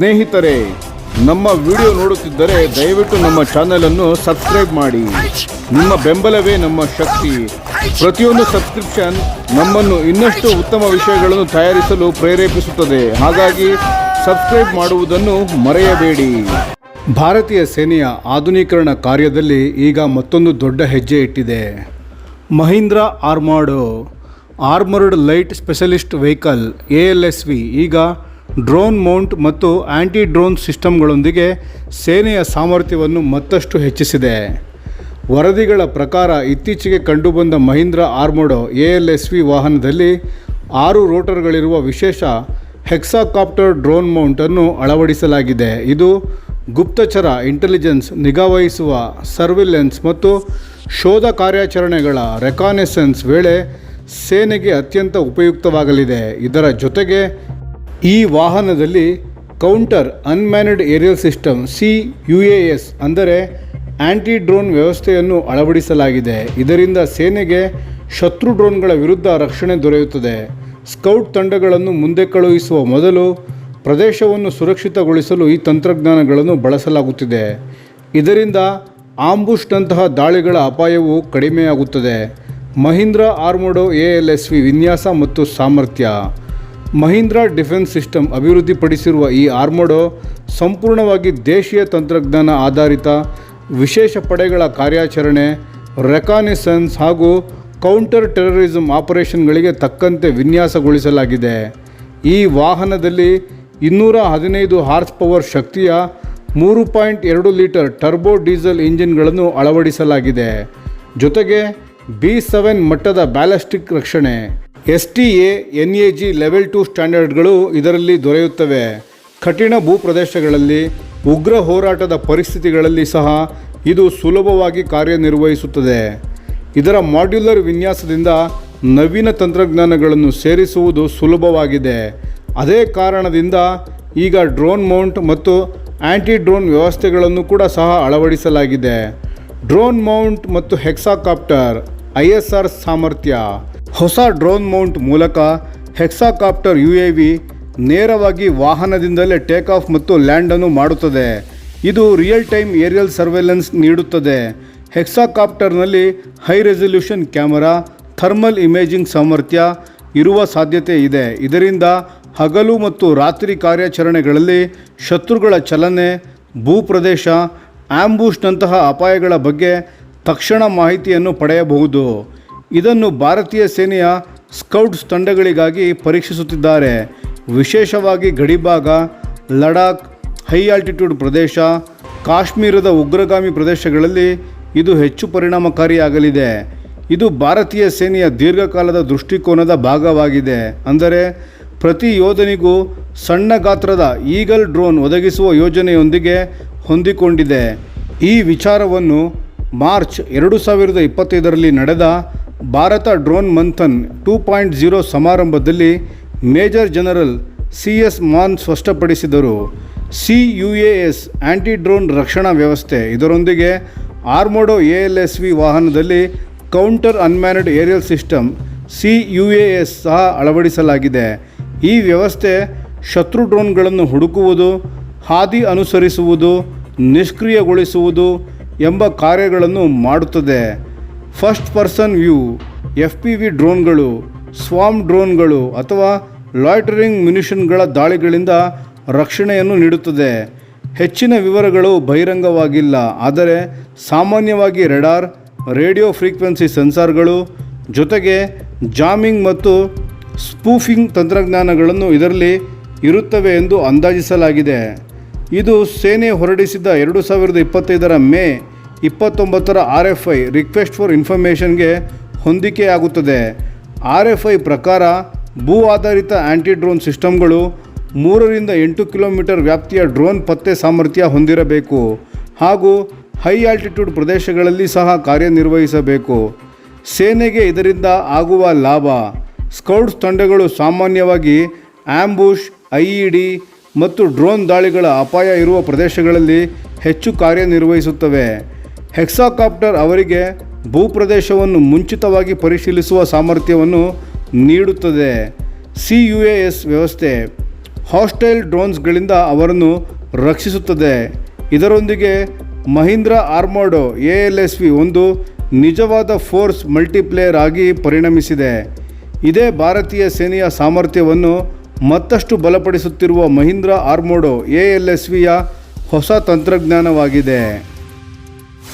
ಸ್ನೇಹಿತರೆ, ನಮ್ಮ ವಿಡಿಯೋ ನೋಡುತ್ತಿದ್ದರೆ ದಯವಿಟ್ಟು ನಮ್ಮ ಚಾನೆಲ್ ಅನ್ನು ಸಬ್ಸ್ಕ್ರೈಬ್ ಮಾಡಿ. ನಿಮ್ಮ ಬೆಂಬಲವೇ ನಮ್ಮ ಶಕ್ತಿ. ಪ್ರತಿಯೊಂದು ಸಬ್ಸ್ಕ್ರಿಪ್ಷನ್ ನಮ್ಮನ್ನು ಇನ್ನಷ್ಟು ಉತ್ತಮ ವಿಷಯಗಳನ್ನು ತಯಾರಿಸಲು ಪ್ರೇರೇಪಿಸುತ್ತದೆ. ಹಾಗಾಗಿ ಸಬ್ಸ್ಕ್ರೈಬ್ ಮಾಡುವುದನ್ನು ಮರೆಯಬೇಡಿ. ಭಾರತೀಯ ಸೇನೆಯ ಆಧುನೀಕರಣ ಕಾರ್ಯದಲ್ಲಿ ಈಗ ಮತ್ತೊಂದು ದೊಡ್ಡ ಹೆಜ್ಜೆ ಇಟ್ಟಿದೆ. Mahindra Armado, armoured light specialist vehicle A L S V ಈಗ ಡ್ರೋನ್ ಮೌಂಟ್ ಮತ್ತು ಆ್ಯಂಟಿ ಡ್ರೋನ್ ಸಿಸ್ಟಮ್ಗಳೊಂದಿಗೆ ಸೇನೆಯ ಸಾಮರ್ಥ್ಯವನ್ನು ಮತ್ತಷ್ಟು ಹೆಚ್ಚಿಸಿದೆ. ವರದಿಗಳ ಪ್ರಕಾರ ಇತ್ತೀಚೆಗೆ ಕಂಡುಬಂದ Mahindra Armado A L S V ವಾಹನದಲ್ಲಿ ಆರು ರೋಟರ್ಗಳಿರುವ ವಿಶೇಷ ಹೆಕ್ಸಾಕಾಪ್ಟರ್ ಡ್ರೋನ್ ಮೌಂಟನ್ನು ಅಳವಡಿಸಲಾಗಿದೆ. ಇದು ಗುಪ್ತಚರ ಇಂಟೆಲಿಜೆನ್ಸ್ ನಿಗಾವಹಿಸುವ ಸರ್ವಿಲೆನ್ಸ್ ಮತ್ತು ಶೋಧ ಕಾರ್ಯಾಚರಣೆಗಳ ರೆಕಾನೆಸೆನ್ಸ್ ವೇಳೆ ಸೇನೆಗೆ ಅತ್ಯಂತ ಉಪಯುಕ್ತವಾಗಲಿದೆ. ಇದರ ಜೊತೆಗೆ ಈ ವಾಹನದಲ್ಲಿ counter unmanned aerial system C U A S ಅಂದರೆ ಆ್ಯಂಟಿ ಡ್ರೋನ್ ವ್ಯವಸ್ಥೆಯನ್ನು ಅಳವಡಿಸಲಾಗಿದೆ. ಇದರಿಂದ ಸೇನೆಗೆ ಶತ್ರು ಡ್ರೋನ್ಗಳ ವಿರುದ್ಧ ರಕ್ಷಣೆ ದೊರೆಯುತ್ತದೆ. ಸ್ಕೌಟ್ ತಂಡಗಳನ್ನು ಮುಂದೆ ಕಳುಹಿಸುವ ಮೊದಲು ಪ್ರದೇಶವನ್ನು ಸುರಕ್ಷಿತಗೊಳಿಸಲು ಈ ತಂತ್ರಜ್ಞಾನಗಳನ್ನು ಬಳಸಲಾಗುತ್ತಿದೆ. ಇದರಿಂದ ಆಂಬುಷ್ನಂತಹ ದಾಳಿಗಳ ಅಪಾಯವು ಕಡಿಮೆಯಾಗುತ್ತದೆ. Mahindra Armado A L S V ವಿನ್ಯಾಸ ಮತ್ತು ಸಾಮರ್ಥ್ಯ. ಮಹೀಂದ್ರ ಡಿಫೆನ್ಸ್ ಸಿಸ್ಟಮ್ ಅಭಿವೃದ್ಧಿಪಡಿಸಿರುವ ಈ ಆರ್ಮೋಡೋ ಸಂಪೂರ್ಣವಾಗಿ ದೇಶೀಯ ತಂತ್ರಜ್ಞಾನ ಆಧಾರಿತ ವಿಶೇಷ ಪಡೆಗಳ ಕಾರ್ಯಾಚರಣೆ ರೆಕಾನಿಸನ್ಸ್ ಹಾಗೂ ಕೌಂಟರ್ ಟೆರರಿಸಂ ಆಪರೇಷನ್ಗಳಿಗೆ ತಕ್ಕಂತೆ ವಿನ್ಯಾಸಗೊಳಿಸಲಾಗಿದೆ. ಈ ವಾಹನದಲ್ಲಿ ಇನ್ನೂರ ಹದಿನೈದು ಹಾರ್ಸ್ ಪವರ್ ಶಕ್ತಿಯ ಮೂರು ಪಾಯಿಂಟ್ ಎರಡು ಲೀಟರ್ ಟರ್ಬೋ ಡೀಸೆಲ್ ಇಂಜಿನ್ಗಳನ್ನು ಅಳವಡಿಸಲಾಗಿದೆ. ಜೊತೆಗೆ ಬಿ ಸೆವೆನ್ ಮಟ್ಟದ ಬ್ಯಾಲಿಸ್ಟಿಕ್ ರಕ್ಷಣೆ. S T A, N A G level two ಸ್ಟ್ಯಾಂಡರ್ಡ್ಗಳು ಇದರಲ್ಲಿ ದೊರೆಯುತ್ತವೆ. ಕಠಿಣ ಭೂಪ್ರದೇಶಗಳಲ್ಲಿ, ಉಗ್ರ ಹೋರಾಟದ ಪರಿಸ್ಥಿತಿಗಳಲ್ಲಿ ಸಹ ಇದು ಸುಲಭವಾಗಿ ಕಾರ್ಯನಿರ್ವಹಿಸುತ್ತದೆ. ಇದರ ಮಾಡ್ಯುಲರ್ ವಿನ್ಯಾಸದಿಂದ ನವೀನ ತಂತ್ರಜ್ಞಾನಗಳನ್ನು ಸೇರಿಸುವುದು ಸುಲಭವಾಗಿದೆ. ಅದೇ ಕಾರಣದಿಂದ ಈಗ ಡ್ರೋನ್ ಮೌಂಟ್ ಮತ್ತು ಆ್ಯಂಟಿ ಡ್ರೋನ್ ವ್ಯವಸ್ಥೆಗಳನ್ನು ಕೂಡ ಸಹ ಅಳವಡಿಸಲಾಗಿದೆ. ಡ್ರೋನ್ ಮೌಂಟ್ ಮತ್ತು ಹೆಕ್ಸಾಕಾಪ್ಟರ್, ಐ ಎಸ್ ಆರ್ ಸಾಮರ್ಥ್ಯ. ಹೊಸ ಡ್ರೋನ್ ಮೌಂಟ್ ಮೂಲಕ ಹೆಕ್ಸಾಕಾಪ್ಟರ್ ಯು ಎ ವಿ ನೇರವಾಗಿ ವಾಹನದಿಂದಲೇ ಟೇಕ್ ಆಫ್ ಮತ್ತು ಲ್ಯಾಂಡನ್ನು ಮಾಡುತ್ತದೆ. ಇದು ರಿಯಲ್ ಟೈಮ್ ಏರಿಯಲ್ ಸರ್ವೆಲೆನ್ಸ್ ನೀಡುತ್ತದೆ. ಹೆಕ್ಸಾಕಾಪ್ಟರ್ನಲ್ಲಿ high resolution camera thermal imaging ಸಾಮರ್ಥ್ಯ ಇರುವ ಸಾಧ್ಯತೆ ಇದೆ. ಇದರಿಂದ ಹಗಲು ಮತ್ತು ರಾತ್ರಿ ಕಾರ್ಯಾಚರಣೆಗಳಲ್ಲಿ ಶತ್ರುಗಳ ಚಲನೆ, ಭೂಪ್ರದೇಶ ಆಂಬೂಷ್ನಂತಹ ಅಪಾಯಗಳ ಬಗ್ಗೆ ತಕ್ಷಣ ಮಾಹಿತಿಯನ್ನು ಪಡೆಯಬಹುದು. ಇದನ್ನು ಭಾರತೀಯ ಸೇನೆಯ ಸ್ಕೌಟ್ಸ್ ತಂಡಗಳಿಗಾಗಿ ಪರೀಕ್ಷಿಸುತ್ತಿದ್ದಾರೆ. ವಿಶೇಷವಾಗಿ ಗಡಿಭಾಗ, ಲಡಾಖ್ ಹೈ ಆಲ್ಟಿಟ್ಯೂಡ್ ಪ್ರದೇಶ, ಕಾಶ್ಮೀರದ ಉಗ್ರಗಾಮಿ ಪ್ರದೇಶಗಳಲ್ಲಿ ಇದು ಹೆಚ್ಚು ಪರಿಣಾಮಕಾರಿಯಾಗಲಿದೆ. ಇದು ಭಾರತೀಯ ಸೇನೆಯ ದೀರ್ಘಕಾಲದ ದೃಷ್ಟಿಕೋನದ ಭಾಗವಾಗಿದೆ. ಅಂದರೆ ಪ್ರತಿ ಯೋಧನಿಗೂ ಸಣ್ಣ ಗಾತ್ರದ ಈಗಲ್ ಡ್ರೋನ್ ಒದಗಿಸುವ ಯೋಜನೆಯೊಂದಿಗೆ ಹೊಂದಿಕೊಂಡಿದೆ. ಈ ವಿಚಾರವನ್ನು ಮಾರ್ಚ್ ಎರಡು ಸಾವಿರದ ಇಪ್ಪತ್ತೈದರಲ್ಲಿ ನಡೆದ Bharat drone Manthan two point zero ಸಮಾರಂಭದಲ್ಲಿ major general C S Mann ಸ್ಪಷ್ಟಪಡಿಸಿದರು. C U A S anti drone ರಕ್ಷಣಾ ವ್ಯವಸ್ಥೆ. ಇದರೊಂದಿಗೆ Armado A L S V ವಾಹನದಲ್ಲಿ counter unmanned aerial system C U A S ಸಹ ಅಳವಡಿಸಲಾಗಿದೆ. ಈ ವ್ಯವಸ್ಥೆ ಶತ್ರು ಡ್ರೋನ್ಗಳನ್ನು ಹುಡುಕುವುದು, ಹಾದಿ ಅನುಸರಿಸುವುದು, ನಿಷ್ಕ್ರಿಯಗೊಳಿಸುವುದು ಎಂಬ ಕಾರ್ಯಗಳನ್ನು ಮಾಡುತ್ತದೆ. First person view F P V ಡ್ರೋನ್ಗಳು ಸ್ವಾಮ್ ಡ್ರೋನ್ಗಳು ಅಥವಾ ಲಾಯ್ಟರಿಂಗ್ ಮ್ಯುನಿಷನ್ಗಳ ದಾಳಿಗಳಿಂದ ರಕ್ಷಣೆಯನ್ನು ನೀಡುತ್ತದೆ. ಹೆಚ್ಚಿನ ವಿವರಗಳು ಬಹಿರಂಗವಾಗಿಲ್ಲ, ಆದರೆ ಸಾಮಾನ್ಯವಾಗಿ ರೆಡಾರ್, ರೇಡಿಯೋ ಫ್ರೀಕ್ವೆನ್ಸಿ ಸೆನ್ಸಾರ್ಗಳು, ಜೊತೆಗೆ ಜಾಮಿಂಗ್ ಮತ್ತು ಸ್ಪೂಫಿಂಗ್ ತಂತ್ರಜ್ಞಾನಗಳನ್ನು ಇದರಲ್ಲಿ ಇರುತ್ತವೆ ಎಂದು ಅಂದಾಜಿಸಲಾಗಿದೆ. ಇದು ಸೇನೆ ಹೊರಡಿಸಿದ ಎರಡು ಸಾವಿರದ ಇಪ್ಪತ್ತೈದರ May ಇಪ್ಪತ್ತೊಂಬತ್ತರ R F I request for ಇನ್ಫಾರ್ಮೇಷನ್ಗೆ ಹೊಂದಿಕೆಯಾಗುತ್ತದೆ. ಆರ್ ಎಫ್ ಐ ಪ್ರಕಾರ ಭೂ ಆಧಾರಿತ ಆ್ಯಂಟಿ ಡ್ರೋನ್ ಸಿಸ್ಟಮ್ಗಳು ಮೂರರಿಂದ ಎಂಟು ಕಿಲೋಮೀಟರ್ ವ್ಯಾಪ್ತಿಯ ಡ್ರೋನ್ ಪತ್ತೆ ಸಾಮರ್ಥ್ಯ ಹೊಂದಿರಬೇಕು ಹಾಗೂ ಹೈ ಆಲ್ಟಿಟ್ಯೂಡ್ ಪ್ರದೇಶಗಳಲ್ಲಿ ಸಹ ಕಾರ್ಯನಿರ್ವಹಿಸಬೇಕು. ಸೇನೆಗೆ ಇದರಿಂದ ಆಗುವ ಲಾಭ. ಸ್ಕೌಟ್ಸ್ ತಂಡಗಳು ಸಾಮಾನ್ಯವಾಗಿ ಆಂಬುಷ್ ಐ ಮತ್ತು ಡ್ರೋನ್ ದಾಳಿಗಳ ಅಪಾಯ ಇರುವ ಪ್ರದೇಶಗಳಲ್ಲಿ ಹೆಚ್ಚು ಕಾರ್ಯನಿರ್ವಹಿಸುತ್ತವೆ. ಹೆಕ್ಸಾಕಾಪ್ಟರ್ ಅವರಿಗೆ ಭೂಪ್ರದೇಶವನ್ನು ಮುಂಚಿತವಾಗಿ ಪರಿಶೀಲಿಸುವ ಸಾಮರ್ಥ್ಯವನ್ನು ನೀಡುತ್ತದೆ. ಸಿ ಯು ಎ ಎಸ್ ವ್ಯವಸ್ಥೆ ಹಾಸ್ಟೈಲ್ ಡ್ರೋನ್ಸ್ಗಳಿಂದ ಅವರನ್ನು ರಕ್ಷಿಸುತ್ತದೆ. ಇದರೊಂದಿಗೆ Mahindra Armado A L S V ಒಂದು ನಿಜವಾದ ಫೋರ್ಸ್ ಮಲ್ಟಿಪ್ಲೇಯರ್ ಆಗಿ ಪರಿಣಮಿಸಿದೆ. ಇದೇ ಭಾರತೀಯ ಸೇನೆಯ ಸಾಮರ್ಥ್ಯವನ್ನು ಮತ್ತಷ್ಟು ಬಲಪಡಿಸುತ್ತಿರುವ Mahindra Armado A L S ವಿಯ ಹೊಸ ತಂತ್ರಜ್ಞಾನವಾಗಿದೆ.